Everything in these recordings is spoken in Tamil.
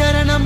ചരണം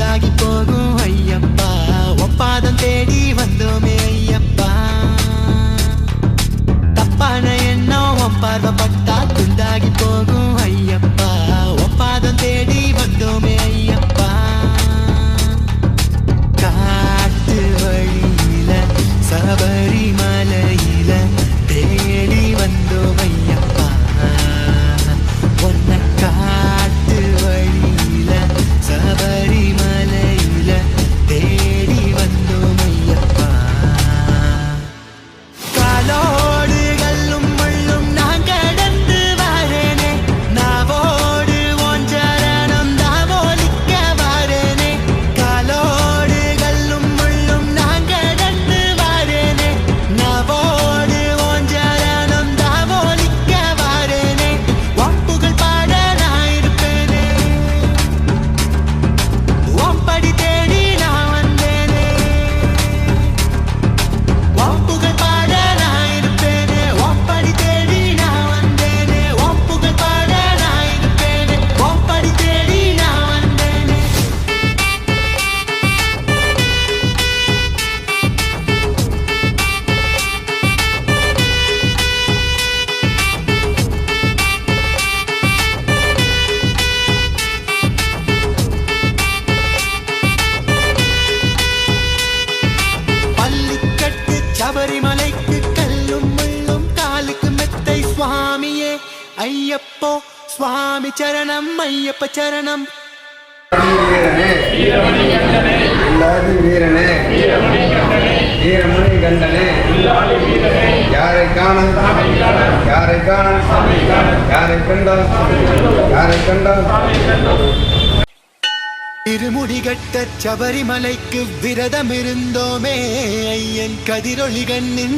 பழுதாகி போகும் ஐயப்பா ஒப்பாதம் தேடி வந்தோமே ஐயப்பா தப்பான எண்ணம் ஒப்பாதப்பட்டா துண்டாகி போகும் ஐயப்போ சுவாமி சரணம் ஐயப்ப சரணம். இல்லாது வீரனே வீரமணி கண்டனே. யாரை காண யாரை காண யாரை கண்டால் யாரை கண்டால் திருமுடிகட்ட சபரிமலைக்கு விரதம் இருந்தோமே ஐயன் கதிரொளி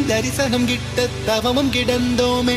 தரிசனம் கிட்ட தவமும் கிடந்தோமே.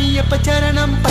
अय्यप्पचरणं चरणम्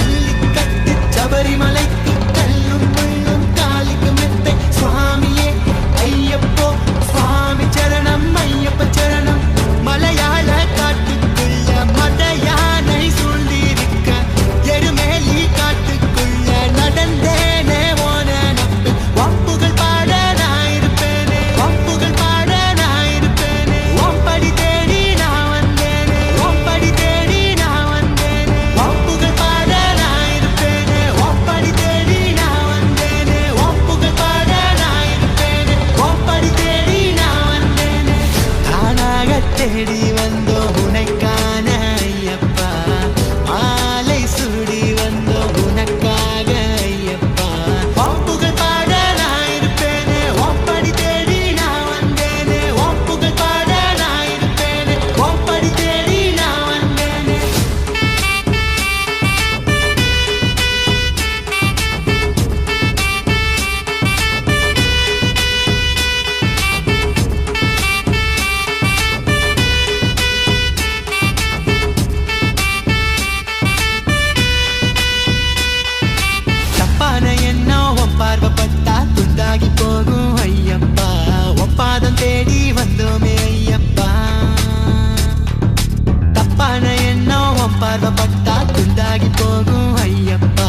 பார்வப்பட்டா துண்டாகி போகும் ஐயப்பா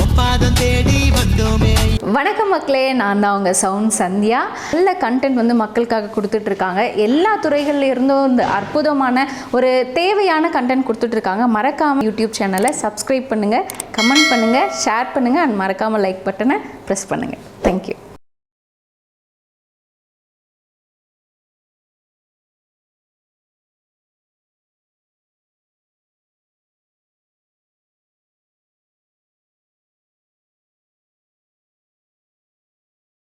ஒப்பாதம் தேடி வந்தோமே வணக்கம் மக்களே நான் தான் அவங்க சவுண்ட் சந்தியா. நல்ல கண்டென்ட் வந்து மக்களுக்காக கொடுத்துட்ருக்காங்க. எல்லா துறைகள்ல இருந்தும் இந்த அற்புதமான ஒரு தேவையான கண்டென்ட் கொடுத்துட்ருக்காங்க. மறக்காமல் யூடியூப் சேனலை சப்ஸ்கிரைப் பண்ணுங்கள் கமெண்ட் பண்ணுங்கள் ஷேர் பண்ணுங்கள் அண்ட் மறக்காமல் லைக் பட்டனை ப்ரெஸ் பண்ணுங்கள் தேங்க்யூ